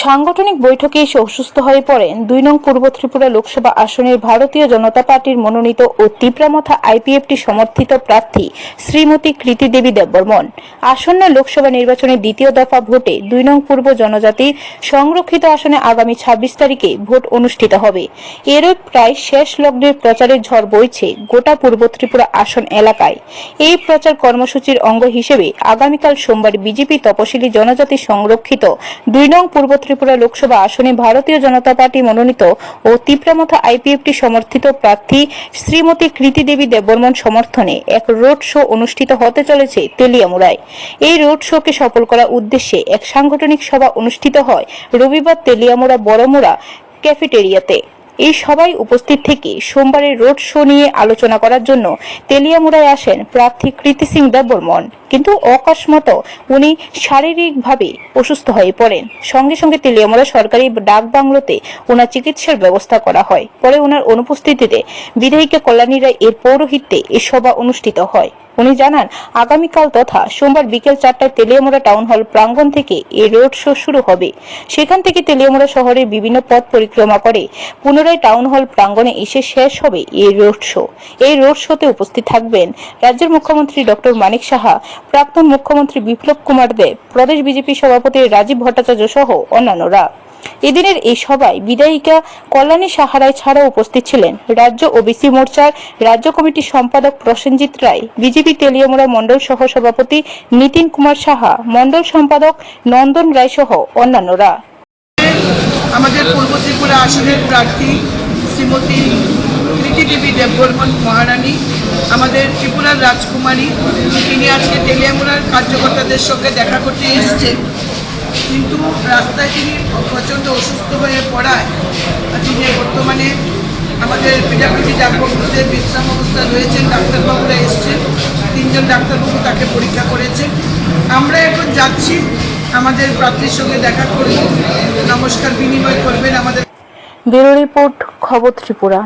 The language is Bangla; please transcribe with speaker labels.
Speaker 1: সাংগঠনিক বৈঠকে এসে অসুস্থ হয়ে পড়েন দুই নং পূর্ব ত্রিপুরা লোকসভা আসনের ভারতীয় জনতা পার্টির মনোনীত ও তীব্রামথা আইপিএফটি সমর্থিত প্রার্থী শ্রীমতী কৃতি দেবী দেববর্মন। আসন্ন লোকসভা নির্বাচনের দ্বিতীয় দফা ভোটে দুই নং পূর্ব জনজাতি সংরক্ষিত আসনে আগামী ছাব্বিশ তারিখে ভোট অনুষ্ঠিত হবে। এরই প্রায় শেষ লগ্নের প্রচারের ঝড় বইছে গোটা পূর্ব ত্রিপুরা আসন এলাকায়। এই প্রচার কর্মসূচির অঙ্গ হিসেবে আগামীকাল সোমবার বিজেপি তপশিলি জনজাতি সংরক্ষিত দুই নং পূর্ব ত্রিপুরা লোকসভা আসনে ভারতীয় জনতা পার্টি মনোনীত ও তিপ্রামথা আইপিএফটি সমর্থিত প্রার্থী শ্রীমতী কৃতি দেবী দেববর্মন সমর্থনে এক রোড শো অনুষ্ঠিত হতে চলেছে তেলিয়ামুড়ায় এই রোড শোকে সফল করার উদ্দেশ্যে এক সাংগঠনিক সভা অনুষ্ঠিত হয় রবিবার তেলিয়ামুড়া বড়মুড়া ক্যাফেটেরিয়াতে। এই সবাই উপস্থিত থেকে সোমবারের রোড শো নিয়ে আলোচনা করার জন্য তেলিয়ামুড়ায় আসেন প্রার্থী কৃতি সিং দেববর্মন। কিন্তু অকস্মাত উনি শারীরিকভাবে অসুস্থ হয়ে পড়েন। সঙ্গে সঙ্গে তেলিয়ামুড়া সরকারি ডাক বাংলোতে ওনার চিকিৎসার ব্যবস্থা করা হয়। পরে ওনার অনুপস্থিতিতে বিধায়িকা কল্যাণী রায় এর পৌরোহিত্যে এ সভা অনুষ্ঠিত হয়। উনি জানান, আগামীকাল তথা সোমবার বিকেল চারটায় তেলিয়ামুড়া টাউন হল প্রাঙ্গণ থেকে এই রোড শো শুরু হবে। সেখান থেকে তেলিয়ামুড়া শহরের বিভিন্ন পথ পরিক্রমা করে পুনরায় টাউন হল প্রাঙ্গণে এসে শেষ হবে এই রোড শো। এই রোড শোতে উপস্থিত থাকবেন রাজ্যের মুখ্যমন্ত্রী ডক্টর মানিক সাহা, প্রাক্তন মুখ্যমন্ত্রী বিপ্লব কুমার দেব প্রদেশ বিজেপি সভাপতি রাজীব ভট্টাচার্য সহ অন্যান্যরা। এদিনের এই সভায় বিধায়িকা কল্যাণী সাহারায় ছাড়াও উপস্থিত ছিলেন রাজ্য ওবিসি মোর্চার রাজ্য কমিটির সম্পাদক প্রসেনজিৎ রায়, বিজেপি তেলিয়ামুড়া মণ্ডল সহ সভাপতি নীতিন কুমার সাহা, মণ্ডল সম্পাদক নন্দন রায় সহ অন্যান্যরা।
Speaker 2: আমাদের পূর্ব ত্রিপুরা আসনের প্রার্থী শ্রীমতী কৃতি দেবী দেববর্মন মহারানী, আমাদের ত্রিপুরার রাজকুমারী তিনি আজকে তেলিয়ামুড়ার কার্যকর্তাদের সঙ্গে দেখা করতে এসছেন। কিন্তু রাস্তায় তিনি প্রচণ্ড অসুস্থ হয়ে পড়ায়। তিনি বর্তমানে আমাদের পিডাব্লিউডি ডাক্তারবাবুতে বিশ্রাম অবস্থায় রয়েছেন, ডাক্তারবাবুরা এসছেন, তিনজন ডাক্তারবাবু তাকে পরীক্ষা করেছেন। আমরা এখন যাচ্ছি, আমাদের প্রার্থীর সঙ্গে দেখা করব। নমস্কার, বিনিময় করবেন আমাদের
Speaker 1: ব্যুরো রিপোর্ট, খবর ত্রিপুরা।